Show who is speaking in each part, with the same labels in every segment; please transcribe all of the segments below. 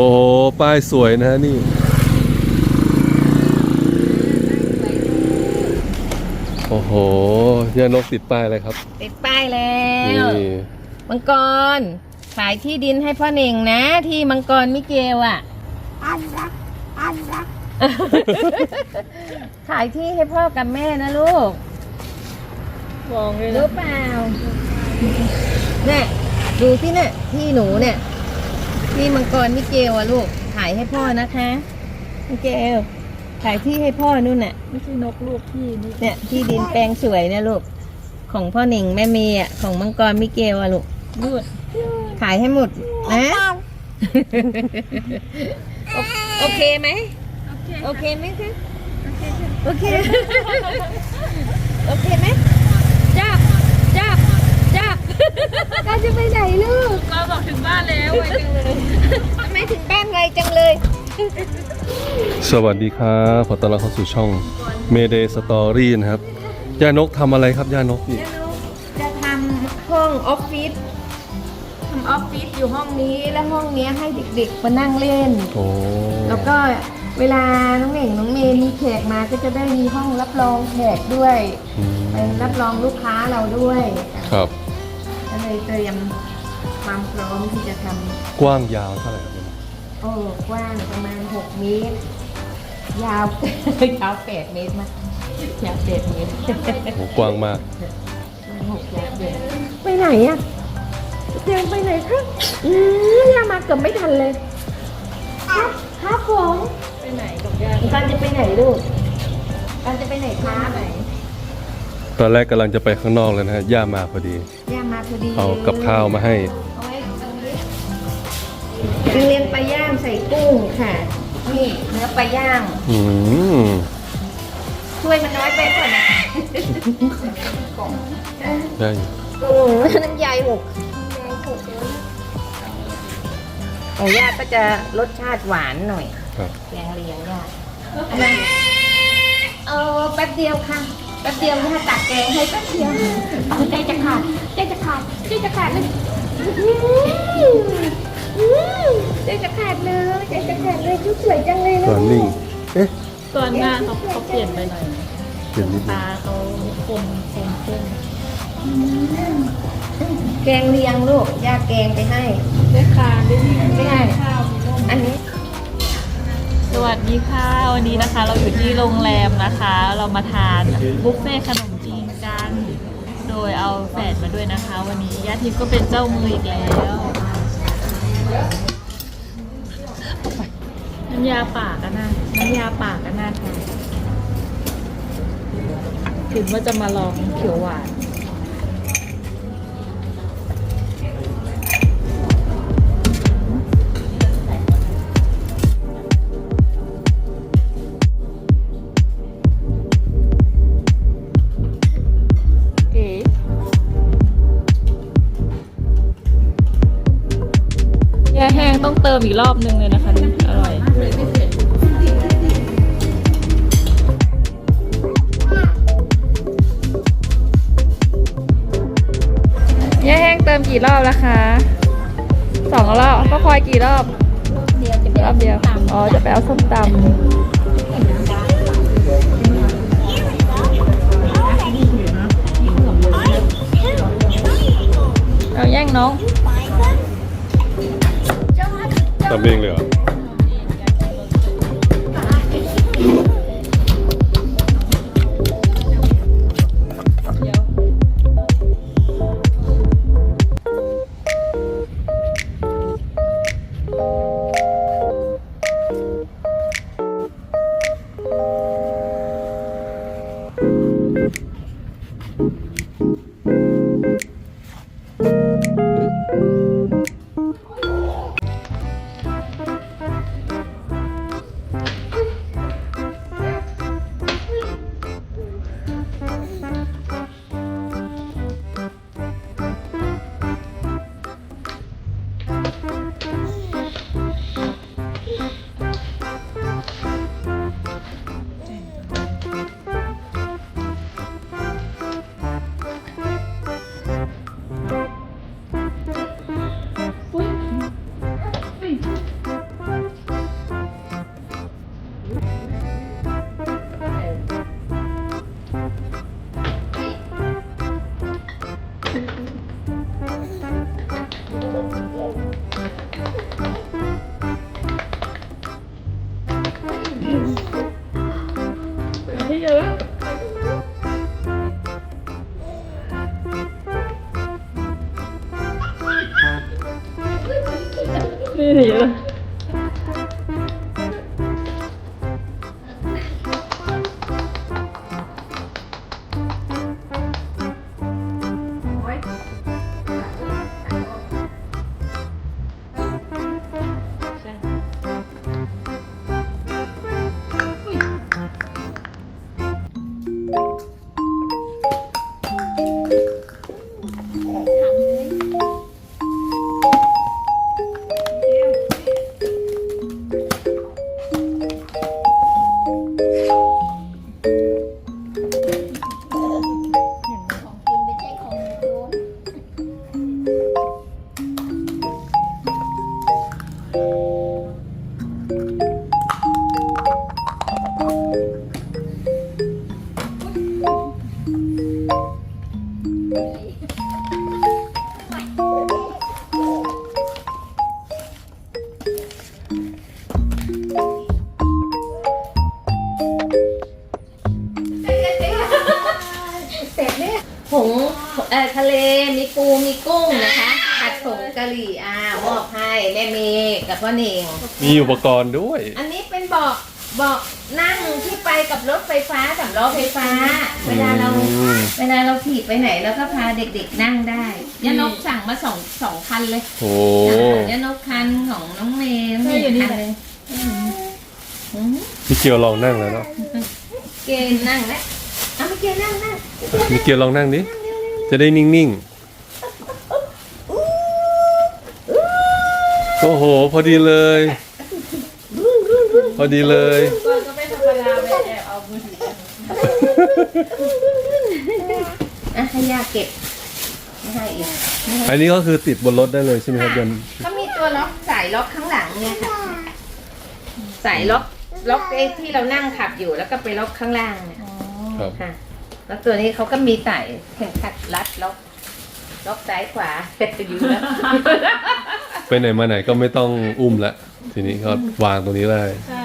Speaker 1: อ้โห ป้ายสวยนะฮะนี่โอ้โหย่านกติดป้ายอะไรครับ
Speaker 2: ติดป้ายแล้
Speaker 1: นี่
Speaker 2: วมังกรขายที่ดินให้พ่อเน่งนะ ที่มังกรมิเกลอะ ขายที่ให้พ่อกับแม่นะลูก
Speaker 3: มองเลย
Speaker 2: รู้
Speaker 3: นะ
Speaker 2: เปล่าเนี่ยดูที่เนี่ยที่หนูเนี่ย ที่มังกรมิเกลอะลูกขายให้พ่อนะคะมิเกลขายที่ให้พ่อนู่นน่ะ
Speaker 3: ไม่ใช่นกลูกพี่นี่
Speaker 2: เนี่ยที่ดินแปลงสวยเนี่ยลูก ของพ่อหนิงแม่เมย์อะของมังกรมิเกลอะลูก
Speaker 3: ยืด
Speaker 2: ขายให้หมดนะโอโอเคไหมโอเคไหมคะโอเคโอเคไหมจับจับ จับเราจะไปไหนลูก
Speaker 3: เราบอกถึงบ้านแล้วไวจังเลย
Speaker 2: ทำไมถึงบ้านไวจังเลย
Speaker 1: สวัสดีครับขอต้อนรับเข้าสู่ช่อง Mayday Story นะครับย่านกทำอะไรครับย่านกนี่
Speaker 2: จะทำห้องออฟฟิศทำออฟฟิศอยู่ห้องนี้แล้วห้องเนี้ยให้เด็กๆมานั่งเล่น
Speaker 1: โอ้
Speaker 2: แล้วก็เวลาน้องเหน่งน้องเมย์มีแขกมาก็จะได้มีห้องรับรองแขกด้วย
Speaker 1: อืม
Speaker 2: เป็นรับรองลูกค้าเราด้วย
Speaker 1: ครับ
Speaker 2: ก็ เลยเตรียมความพร้อมที่จะท
Speaker 1: กว้างยาวเท่าไหร่ครับำ
Speaker 2: โอ้กว้างประมาณ 6 เมตร ยาว ยาว8เมตรมากยาว8เมตร
Speaker 1: โอ้กว้างมาก
Speaker 2: หกยาวเดือนไปไหนอะเตียงไปไหนคะอืมยามาเกือบไม่ทันเลย ครับครับผม
Speaker 3: ไปไหนกับญาติ
Speaker 2: การจะไปไหนลูกการจะไปไหนคะไหน
Speaker 1: ตอนแรกกำลังจะไปข้างนอกเลยนะฮะย่ามาพอดี
Speaker 2: ย่ามาพอดี
Speaker 1: เอากับข้าวมาให้
Speaker 2: เอาไว้ตรงนี้เรียนปลาย่างใส่กุ้งค่ะ นี่เนื้อปลาย่าง
Speaker 1: อืม
Speaker 2: ช่วยมันน้อยไปก่อนนะ
Speaker 1: ได้อยู่
Speaker 2: โอ้น้ำยายหกของย่าก็จะรสชาติหวานหน่อย
Speaker 1: ครับ
Speaker 2: แกงเลียงย่าอันนั้นเออแป๊บเดียวค่ะ แป๊บเดียวย่าตักแกงให้แป๊บเดียวใจจะขาดใจจะขาดใจจะขาดเลยอื้ออื้อใจจะขาดเลยใจจะขาดเลยชุดสวยจังเลยนะ
Speaker 1: ตอนนิ่ง เอ๊ะ
Speaker 3: ก่อนหน้าเขาเขาเปลี่ยนไปหน่อย
Speaker 1: เปลี่ยนนิดนึง
Speaker 3: ตาเขาคมคมขึ้น
Speaker 2: แกงเลียงลูกย่าแกงไปให้
Speaker 3: ได้คานได้ที่
Speaker 2: ไม่ได้
Speaker 3: ข้าวมีนม
Speaker 2: อันนี้
Speaker 3: สวัสดีค่ะ วันนี้นะคะเราอยู่ที่โรงแรมนะคะ เรามาทานบุฟเฟ่ขนมจีนกัน โดยเอาแฟนมาด้วยนะคะ วันนี้ญาติทิพย์ก็เป็นเจ้ามืออีกแล้วน้ำยาปากกันนะน้ำยาปากันน่าทานถึงว่าจะมาลองเขียวหวาน ยาแห้งต้องเติมอีกรอบนึงเลยนะคะดูอร่อยยาแห้งเติมกี่รอบแล้วคะสองรอบก็คอยกี่รอบ
Speaker 2: เดียวจะไป
Speaker 3: รอบเดียว อ๋อ จะไปเอาส้มตำ
Speaker 1: ทำเเส
Speaker 2: ร็จเนี่ยผงเอ่อทะเลมีปูมีกุ้งนะคะผัดผงกะหรี่อ่ามอบให้แม่เมย์กับพ่อเน่ง
Speaker 1: มีอุปกรณ์ด้วย
Speaker 2: อันนี้เป็นเบาะเบาะ นั่งที่ไปกับรถไฟฟ้าสำล้อไฟฟ้า เวลาเรา
Speaker 1: อืม
Speaker 2: เวลาเราขี่ไปไหนเราก็พาเด็กๆนั่งได้ย่านกสั่งมาสองสองคันเลย
Speaker 1: โอ้
Speaker 2: ย่านกคันของน้องเมย์น้องเม
Speaker 3: ใช่
Speaker 2: ย์
Speaker 3: อยู่นี่
Speaker 2: คัน
Speaker 3: แหละ
Speaker 2: เลยอืม
Speaker 1: พี่เกียวลองนั่งแล้วเนาะ
Speaker 2: เกณฑ์นั่งแล้วเอาไม่เกณฑ์นั่งนั่ง
Speaker 1: พี่เกียวลองนั่งดิจะได้นิ่งๆโอ้โห พอดีเลย พอดีเลย
Speaker 3: อะ
Speaker 2: ให้ย่าเก็บไม่ให้อีกไม่ให้
Speaker 1: อันนี้ก็คือติดบนรถได้เลยใช่ไหมครับยัน
Speaker 2: เขามีตัวล็อกสายล็อกข้างหลังเนี่ยค่ะสายล็อกล็อกไอ้ที่เรานั่งขับอยู่แล้วก็ไปล็อกข้างล่างเนี่ย
Speaker 1: ครับ
Speaker 2: ค่ะ แล้วตัวนี้เขาก็มีสายเข็มขัดรัดล็อกล็อกซ้ายขวาอยู่แล้ว
Speaker 1: ไปไหนมาไหนก็ไม่ต้องอุ้มละทีนี้ก็วางตรงนี้ได้
Speaker 3: ใช่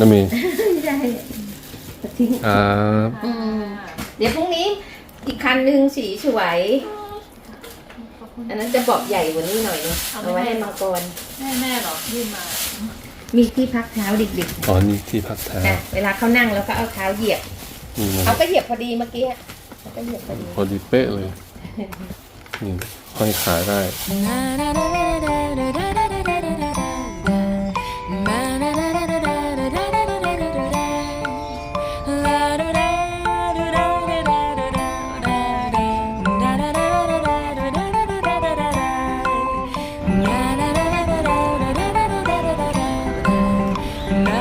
Speaker 1: น้ำมี
Speaker 2: ใช่ ทิ้ง
Speaker 1: อ่า
Speaker 2: อืมเดี๋ยวพรุ่งนี้อีกคันหนึ่งสีสวย อันนั้นจะบอกใหญ่กว่านี้หน่อยนึงเอาไว้ให้มังกร
Speaker 3: แม่แม่เหรอยื่นมา
Speaker 2: มีที่พักเท้าเด็ก
Speaker 1: อ๋อนี่ที่พักเท้า
Speaker 2: ๆอะเวลาเขานั่งแล้วก็เอาเท้าเหยียบ
Speaker 1: นี่นะค
Speaker 2: เขา
Speaker 1: รับ
Speaker 2: ก็เหยียบพอดีเมื่อกี้อะเขาก็เหยียบพอดี
Speaker 1: พอดีเป๊ะเลยนี่ห้อยขาได้
Speaker 2: ไป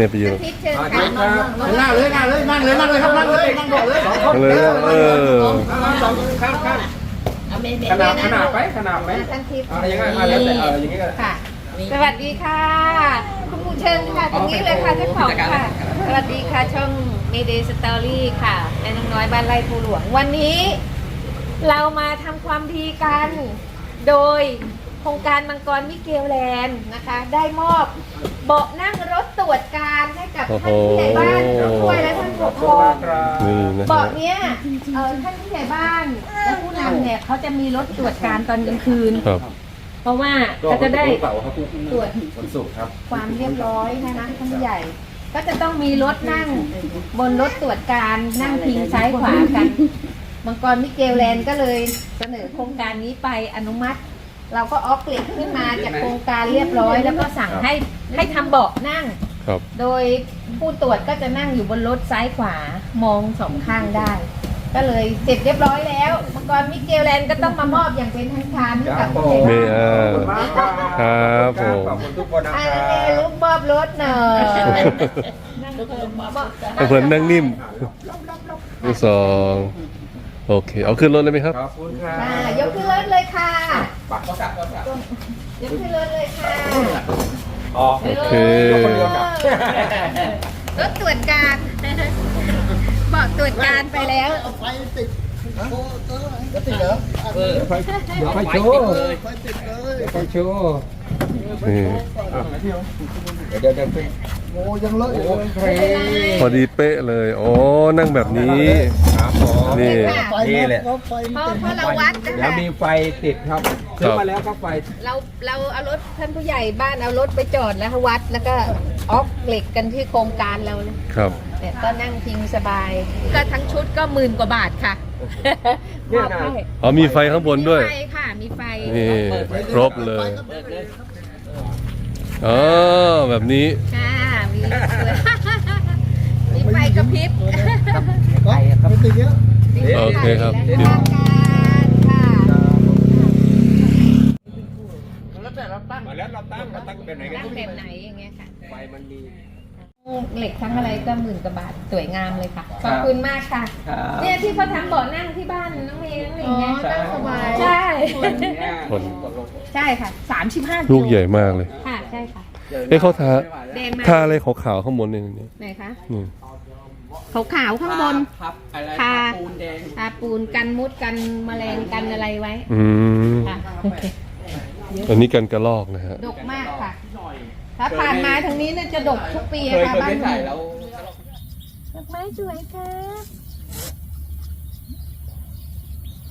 Speaker 1: เนี่ยไปยืน
Speaker 2: ทิพย์เชิญ
Speaker 4: อ่า
Speaker 2: ค่ะ
Speaker 4: เชิญครับนั่งเลยนั่งเลยนั่งเลยนั่งเลยครับนั่งเลยนั่งบอกเลยสองคน
Speaker 1: เลยเออ
Speaker 4: นั่งสองคนข้างข้าง
Speaker 2: เอาเมย์เมย์
Speaker 4: ขนาด
Speaker 2: เม
Speaker 4: ข
Speaker 2: ย์
Speaker 4: นาด
Speaker 2: ลูก
Speaker 4: ไปขนาดไป
Speaker 2: มาท่านทิพย์
Speaker 4: อ่ายังไงอ่าแล้วแต่เอออย่างงี้ก็
Speaker 2: ค่ะ สวัสดีค่ะ คุณผู้เชิญค่ะตรงนี้เลยค่ะเจ้าของค่ะ สวัสดีค่ะช่อง Mayday Story ค่ะแม่น้องน้อยบ้านไร่ภูหลวงวันนี้ เรามาทำความดีกัน โดย โครงการมังกรมิเกลแลนด์นะคะ ได้มอบเบาะนั่งรถตรวจการให้กับ
Speaker 1: โอ้โห
Speaker 2: ท่านผู้ใหญ่บ้านผู้ช่วยและท่านปกครอง
Speaker 1: นี่นะ
Speaker 2: เบาะ
Speaker 1: ฮะ
Speaker 2: เนี้ยเอ่อท่านผู้ใหญ่บ้านและผู้นำเนี่ยเขาจะมีรถตรวจการตอนกลางคืน
Speaker 1: ครับ
Speaker 2: เพราะว่าเขาจะได้
Speaker 4: เสาร์ครับ
Speaker 2: ตรวจ
Speaker 4: วันศุกร์ครับ
Speaker 2: ความเรียบร้อยนะคะท่านใหญ่ ก็จะต้องมีรถนั่งบนรถตรวจการนั่งพิงซ้ายขวากันมังกรมิเกลแลนด์ก็เลยเสนอโครงการนี้ไปอนุมัติ เราก็ออกเกรดขึ้นมาจากโครงการเรียบร้อย แล้วก็สั่งให้ให้ทำเบาะนั่ง
Speaker 1: ครับ
Speaker 2: โดยผู้ตรวจก็จะนั่งอยู่บนรถซ้ายขวามองสองข้างได้ ก็เลยเสร็จเรียบร้อยแล้วมังกรมิเกลแลนด์ก็ต้องมามอบอย่างเป็นทางการให้กับผู้ใหญ่
Speaker 1: เม
Speaker 2: บ้าน
Speaker 1: ย์อ่า
Speaker 4: ขอบคุณมากครับ
Speaker 1: ครับผม
Speaker 4: ขอบคุณทุกคนนะ
Speaker 2: อัน
Speaker 4: ครั
Speaker 2: นี้
Speaker 4: บ
Speaker 2: ลูกมอบรถหน่อย
Speaker 3: นั่งเพิ่มมา
Speaker 2: บอก
Speaker 1: แต่เพิ่นนั่งนิ่มลูกสองโโอเค เอาขึ้นรถเลยไหมครับ
Speaker 4: ขอบคุณครับ
Speaker 2: ค่ะยกขึ้นรถเลยค่ะ
Speaker 4: ปักก็กลับก็กลับ
Speaker 2: ยกขึ้นรถเลยค่ะ
Speaker 4: อ๋อ
Speaker 1: โอเค
Speaker 4: คนเดียวกลับ
Speaker 2: รถตรวจการบอกตรวจการไปแล้ว
Speaker 4: ไฟติดก็ติดเหรอเออไฟเดี๋ยวไฟโชว์ไฟติดเลยไฟโชว์
Speaker 1: นี่
Speaker 4: เดี๋ยวเดี๋ยวเดี๋ยวโอ้ยังเลอะอยู่โอเค
Speaker 1: พอดีเป๊ะเลยโอ้นั่งแบบนี้
Speaker 4: ครับผม
Speaker 1: นี่
Speaker 4: นี่แหละ
Speaker 2: เพราะเพราะเราวัดนะ
Speaker 4: เดี๋ยว
Speaker 2: คะ
Speaker 4: มีไฟติดครับ ซื้อมาแล้วก็ไฟ
Speaker 2: เราเราเอารถท่านผู้ใหญ่บ้านเอารถไปจอดแล้ววัดแล้วก็ออกเหล็กกันที่โครงการเราเลย
Speaker 1: ครับ
Speaker 2: เนี่ยก็นั่งพิงสบาย ก็ทั้งชุดก็หมื่นกว่าบาทค่ะมอบให้
Speaker 1: อ๋อมีไฟข้างบนด้วย
Speaker 2: มีไฟค่ะ มีไฟ
Speaker 1: นี่ครบเลยอ๋อแบบนี้
Speaker 2: ค่ะมีมีไฟกระพริบ
Speaker 4: ไฟครับติดเยอะ
Speaker 1: โอเคครับ
Speaker 4: แต่เราตั้งมาแล้วเราตั้งเราตั้งเป็นไหนกัน
Speaker 2: ตั้งแบบไหนอย่างเงี้ยค่ะ
Speaker 4: ไฟมันมี
Speaker 2: เหล็กทั้งอะไรก็หมื่นกว่าบาทสวยงามเลยค่ะ ขอบคุณมากค่ะ เนี่ยที่เขาทำเบาะนั่งที่บ้านน้องเมย์น้องเมย์เนี่ยนั่งสบาย ใช่
Speaker 1: คน
Speaker 2: ใช่ค่ะสามสิบห้า
Speaker 1: ลูกใหญ่มากเลย
Speaker 2: ค่ะใช่ค่ะ
Speaker 1: เอ้เขาทา
Speaker 2: แดงมา
Speaker 1: ทาอะไรขาวๆข้างบนนี่นี่
Speaker 2: ไหนคะ
Speaker 1: นี่
Speaker 2: ขาวขาวๆข้างบน
Speaker 4: พับอะไร
Speaker 2: ทา
Speaker 4: ปูนแดง
Speaker 2: ทาปูนกันมุดกันแมลงกันอะไรไว้
Speaker 1: อืม
Speaker 2: ค่ะ
Speaker 1: อันนี้กันกระลอกนะฮะ
Speaker 2: ดกมากค่ะ ถ้าผ่านมาทางนี้เนี่ยจะดกทุกปี
Speaker 4: เคย
Speaker 2: ค่ะ
Speaker 4: เคย
Speaker 2: บ้า
Speaker 4: ไป
Speaker 2: น
Speaker 4: ถ่ายแล้ว
Speaker 2: ดอกไม้สวยค่ะ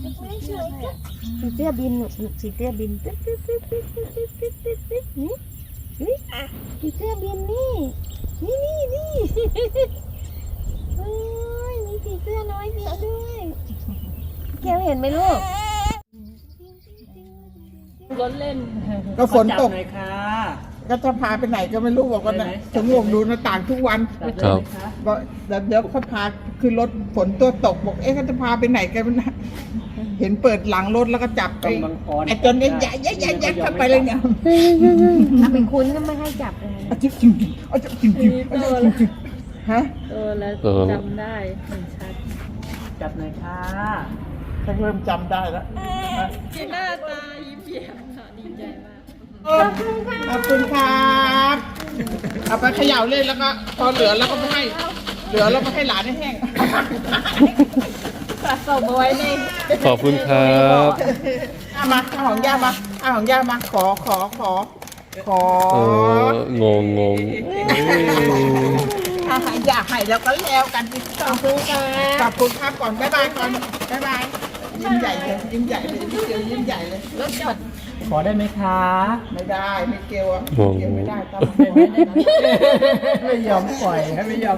Speaker 2: ดอกไม้สวยค่ะสีเตี้ยบินสีเตี้ยบินตึ๊ดตึ๊ดตึ๊ดตึ๊ดตึ๊ดตึ๊ดตึ๊ดตึ๊ดนี่นี่สีเตี้ยบินนี่นี่นี่นี่โอ้ยมีสีเสื้อน้อยเยอะด้วยแกวเห็นไหมลูก
Speaker 3: รถเล่น
Speaker 5: ก็ฝนตก
Speaker 3: จับหน่อยค่ะ
Speaker 5: ก็จะพาไปไหนก็ไม่รู้บอกว่าน่ะชะโงกดูหน้าต่างทุกวัน
Speaker 1: ครับ
Speaker 5: บอกเดี๋ยวเดี๋ยวเขาพาคือรถฝนตัวตกบอกเอ๊ะเขาจะพาไปไหนกันนะเห็นเปิดหลังรถแล้วก็จับไอ้ไอ้จนเนี้ยยัดยัดยัดยัดเข้าไปเลยเนี่ย
Speaker 2: ถ้าเป็นคุณก็ไม่ให้จับเลย
Speaker 5: เอาจิ๊บจริงจริงเอาจิ๊บจริงจริงเอาจิ๊บจริงจริงฮะ
Speaker 3: เออแล้ว
Speaker 1: เออ
Speaker 3: จำได้เห็นชัดจับหน่อยค่ะ
Speaker 5: ฉันเริ่มจำได้แล้ว
Speaker 3: หน้าตายิ้มแย้มค่ะดีใจมาก
Speaker 5: ขอบคุณครับเอาไปเขย่าเล่นแล้วก็พอเหลือแล้วก็ไปให้ เหลือแล้วไปให้หลานให้แห้ง
Speaker 3: สะสมเอาไว้ใน
Speaker 1: ขอบคุณครับ
Speaker 5: เอามาเอาของย่ามาเอาของย่ามาขอขอขอขอ
Speaker 1: เอองงงงเอ้ย
Speaker 5: ถ้าหาอยากให้แล้วก็แล้วกันที่ขอบคุณครับขอบคุณครับก่อนบ๊ายบายก่อนบ๊ายบายยิ้มใหญ่เลยยิ้มใหญ่เลยยิ้มเกลียวยิ้มใหญ่เลย
Speaker 2: รถจอด
Speaker 3: ขอได้ไหมคะ
Speaker 5: ไม่ได้ไม่เกลียวอะ
Speaker 1: งง
Speaker 5: เกลียว
Speaker 1: ง
Speaker 5: ไม่
Speaker 1: ง
Speaker 5: ได้ต้อง
Speaker 3: ไม่ยอมปล่อยให้ไม่ยอม